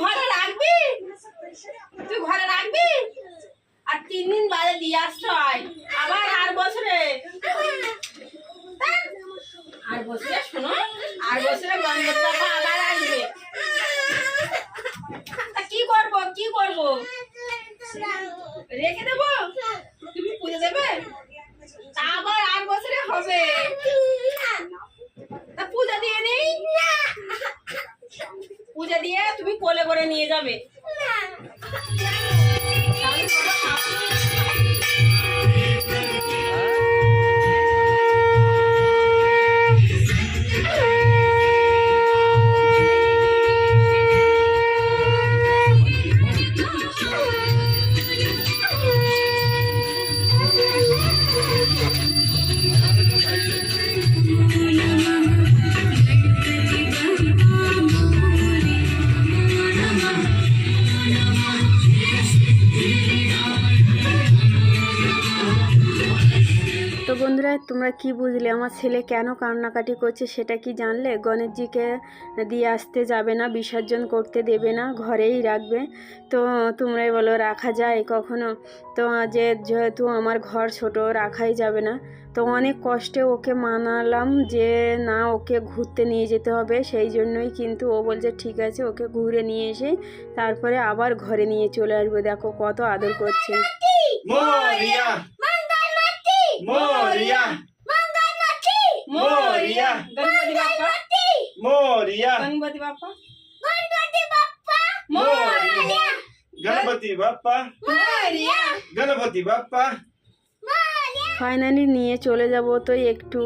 ঘরে রাখবি? তুই ঘরে রাখবি? আর তিন দিন বাদে দিয়ে আসতে হয় আবার আর বছরে। আর বছরে, শোনো আর বছরে গন্ধের টাকা আবার আসবে। কি করব কি করব? রেখে দেবো? তুমি কোলে করে নিয়ে যাবে। তো বন্ধুরা, তোমরা কি বুঝলে? আমার ছেলে কেন কান্নাকাটি করছে সেটা কি জানলে? গণেশজিকে দিয়ে আসতে যাবে না, বিসর্জন করতে দেবে না, ঘরেই রাখবে। তো তোমরাই বলো, রাখা যায় কখনো? তো যে যেহেতু আমার ঘর ছোট, রাখাই যাবে না। তো অনেক কষ্টে ওকে মানালাম যে না, ওকে ঘুরতে নিয়ে যেতে হবে। সেই জন্যই কিন্তু ও বলছে, ঠিক আছে, ওকে ঘুরে নিয়ে এসে তারপরে আবার ঘরে নিয়ে চলে আসব। দেখো কত আদর করছে। Moria. Mangga mati. Moria. Mangga mati. Maria, Mangga Mati Bapa. Gangbati Bapa. Moriah. Gangbati Bapa. Mangga Mati Bapa. Finally নিয়ে চলে যাব। তো একটু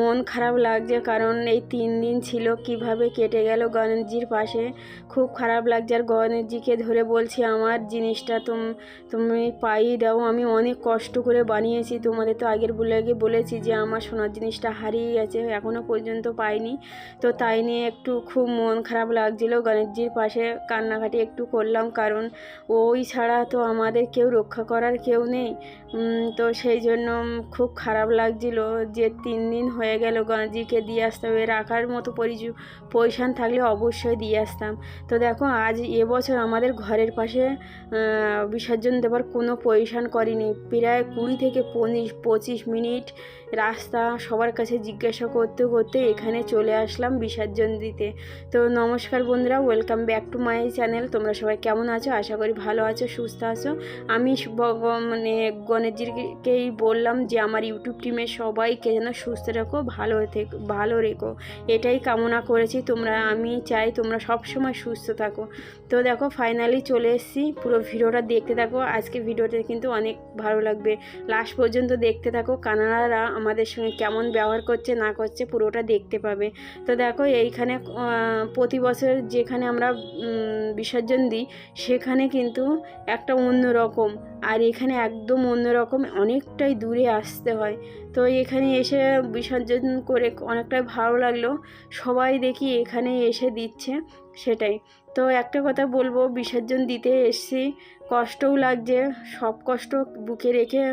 মন খারাপ লাগছে কারণ এই তিন দিন ছিল কীভাবে কেটে গেল গণেশজির পাশে। খুব খারাপ লাগছে আর গণেশজিকে ধরে বলছি, আমার জিনিসটা তুম, তুমি পাইয়ে দাও। আমি অনেক কষ্ট করে বানিয়েছি। তোমাদের তো আগের বুলাগে বলেছি যে আমার সোনার জিনিসটা হারিয়ে গেছে এখনও পর্যন্ত পাইনি। তো তাই নিয়ে একটু খুব মন খারাপ লাগছিল গণেশজির পাশে। কান্নাকাটি একটু করলাম কারণ ওই ছাড়া তো আমাদের কেউ রক্ষা করার কেউ নেই। তো সেই জন্য খুব খারাপ লাগছিল যে তিন দিন হয়ে গেল গঞ্জিকে দিয়ে আসতাম এ রাখার মতো পরিচু পজিশান থাকলে অবশ্যই দিয়ে আসতাম। তো দেখো, আজ এবছর আমাদের ঘরের পাশে বিসর্জন দেওয়ার কোনো পজিশান করিনি। প্রায় কুড়ি থেকে পঁচিশ পঁচিশ মিনিট রাস্তা সবার কাছে জিজ্ঞাসা করতে করতে এখানে চলে আসলাম বিসর্জন দিতে। তো নমস্কার বন্ধুরা welcome back to my channel তোমরা সবাই কেমন আছো? আশা করি ভালো আছো, সুস্থ আছো। আমি মানে গণেশজিকেই বললাম যে আমার ইউটিউব টিমের সবাইকে যেন সুস্থ রেখো, ভালো থেকো, ভালো রেখো। এটাই কামনা করেছি তোমরা, আমি চাই তোমরা সব সময় সুস্থ থাকো। তো দেখো ফাইনালি চলে এসেছি। পুরো ভিডিওটা দেখতে থাকো। আজকে ভিডিওটা কিন্তু অনেক ভালো লাগবে। লাস্ট পর্যন্ত দেখতে থাকো। কানাডারা আমাদের সঙ্গে কেমন ব্যবহার করছে, না করছে, পুরোটা দেখতে পাবে। তো দেখো, এইখানে প্রতি বছর যেখানে আমরা বিসর্জন দিই, সেখানে কিন্তু একটা অন্যরকম, আর এখানে একদম অন্যরকম, অনেকটাই দূরে আসতে হয়। তো এখানে এসে বিসর্জন করে অনেকটাই ভালো লাগল। সবাই দেখি এখানে এসে দিচ্ছে। সেটাই। তো একটা কথা বলব, বিসর্জন দিতে এসছি। কষ্টও লাগছে, সব কষ্ট বুকে রেখে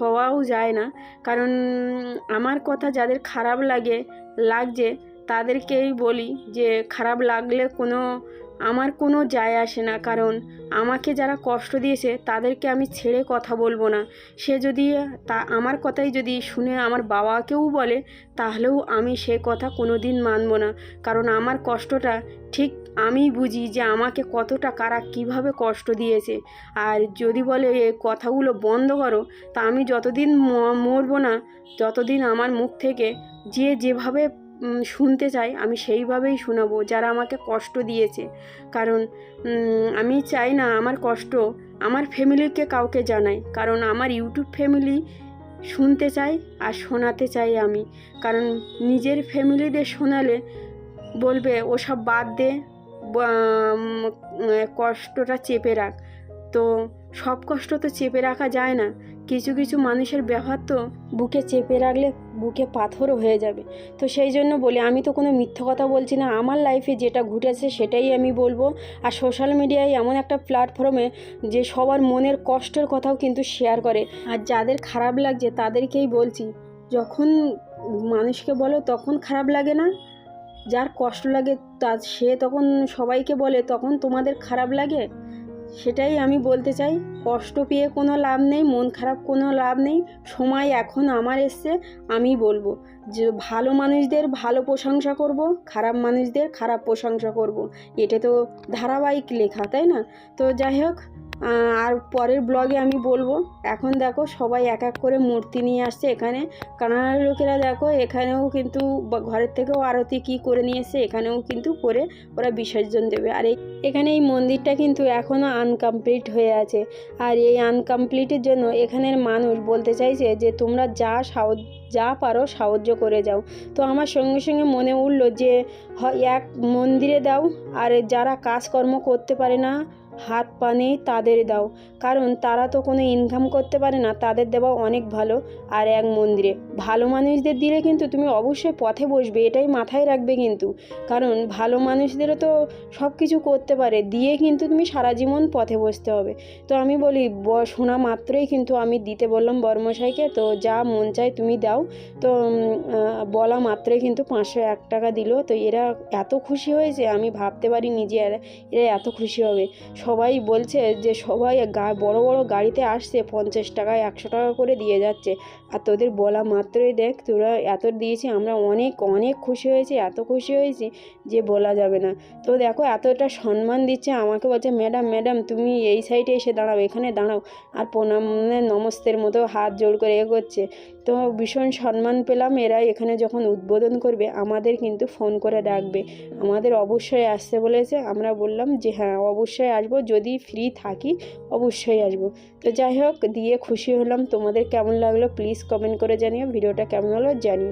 হওয়াও যায় না। কারণ আমার কথা যাদের খারাপ লাগে, লাগছে, তাদেরকেই বলি যে, খারাপ লাগলে কোনো আমার কোনো যায় আসে না, কারণ আমাকে যারা কষ্ট দিয়েছে তাদেরকে আমি ছেড়ে কথা বলব না। সে যদি তা, আমার কথাই যদি শুনে আমার বাবাকেও বলে, তাহলেও আমি সে কথা কোনো দিন মানবো না। কারণ আমার কষ্টটা ঠিক আমি বুঝি যে আমাকে কতটা কারা কীভাবে কষ্ট দিয়েছে। আর যদি বলে এ কথাগুলো বন্ধ করো, তা আমি যতদিন মরবো না, যতদিন আমার মুখ থেকে যে যেভাবে শুনতে চাই, আমি সেইভাবেই শোনাবো, যারা আমাকে কষ্ট দিয়েছে। কারণ আমি চাই না আমার কষ্ট আমার ফ্যামিলিকে কাউকে জানাই, কারণ আমার ইউটিউব ফ্যামিলি শুনতে চাই আর শোনাতে চাই আমি। কারণ নিজের ফ্যামিলিদের শোনালে বলবে, ওসব বাদ দে কষ্টটা চেপে রাখ। তো সব কষ্ট তো চেপে রাখা যায় না। কিছু কিছু মানুষের ব্যবহার তো বুকে চেপে রাখলে বুকে পাথরও হয়ে যাবে। তো সেই জন্য বলি, আমি তো কোনো মিথ্যা কথা বলছি না। আমার লাইফে যেটা ঘটেছে সেটাই আমি বলব। আর সোশ্যাল মিডিয়ায় এমন একটা প্ল্যাটফর্মে যে সবার মনের কষ্টের কথাও কিন্তু শেয়ার করে। আর যাদের খারাপ লাগছে তাদেরকেই বলছি, যখন মানুষকে বলো তখন খারাপ লাগে না। যার কষ্ট লাগে তা সে তখন সবাইকে বলে, তখন তোমাদের খারাপ লাগে? সেটাই আমি বলতে চাই, কষ্ট পেয়ে কোনো লাভ নেই, মন খারাপ কোনো লাভ নেই, সময় এখন আমার এসছে, আমি বলব যে ভালো মানুষদের ভালো প্রশংসা করব, খারাপ মানুষদের খারাপ প্রশংসা করব, এটা তো ধারাবাহিক লেখা, তাই না? তো যাই হোক আর পরের ব্লগে আমি বলব। এখন দেখো সবাই এক এক করে মূর্তি নিয়ে আসছে এখানে। কানাডার লোকেরা দেখো এখানেও কিন্তু ঘরের থেকেও আরতি কী করে নিয়ে এখানেও কিন্তু করে ওরা বিসর্জন দেবে। আর এই, এখানে এই মন্দিরটা কিন্তু এখনও আনকমপ্লিট হয়ে আছে। আর এই আনকমপ্লিটের জন্য এখানের মানুষ বলতে চাইছে যে, তোমরা যা সাহায্য যা পারো সাহায্য করে যাও। তো আমার সঙ্গে সঙ্গে মনে উঠল যে এক মন্দিরে দাও। আর যারা কাজকর্ম করতে পারে না হাত পা নেই, তাদের দাও। কারণ তারা তো কোনো ইনকাম করতে পারে না, তাদের দেওয়া অনেক ভালো। আর এক মন্দিরে, ভালো মানুষদের দিলে কিন্তু তুমি অবশ্যই পথে বসবে, এটাই মাথায় রাখবে কিন্তু। কারণ ভালো মানুষদেরও তো সব কিছু করতে পারে, দিয়ে কিন্তু তুমি সারা জীবন পথে বসতে হবে। তো আমি বলি শোনা মাত্রই কিন্তু আমি দিতে বললাম বর্মশাইকে, তো যা মন চায় তুমি দাও। তো বলা মাত্রই কিন্তু পাঁচশো এক টাকা দিল। তো এরা এত খুশি হয়েছে, আমি ভাবতে পারিনি যে এরা এরা এত খুশি হবে। সবাই বলছে যে সবাই গা, বড় বড় গাড়িতে আসছে, পঞ্চাশ টাকা একশো টাকা করে দিয়ে যাচ্ছে। আর তোদের বলা মাত্রই দেখ, তোরা এত দিয়েছি, আমরা অনেক অনেক খুশি হয়েছি, এত খুশি হয়েছি যে বলা যাবে না। তো দেখো, এতটা সম্মান দিচ্ছে, আমাকে বলছে, ম্যাডাম ম্যাডাম, তুমি এই সাইডে এসে দাঁড়াও, এখানে দাঁড়াও। আর প্রণাম, নমস্তের মতো হাত জোড় করে এগোচ্ছে। তো ভীষণ সম্মান পেলাম। এরা এখানে যখন উদ্বোধন করবে, আমাদের কিন্তু ফোন করে ডাকবে। আমাদের অবশ্যই আসতে বলেছে। আমরা বললাম যে হ্যাঁ অবশ্যই আসব। যদি ফ্রি থাকি, অবশ্যই আসব। তো যাই হোক, দিয়ে খুশি হলাম। তোমাদের কেমন লাগল? প্লিজ কমেন্ট করে জানিও। ভিডিওটা কেমন হলো? জানিও।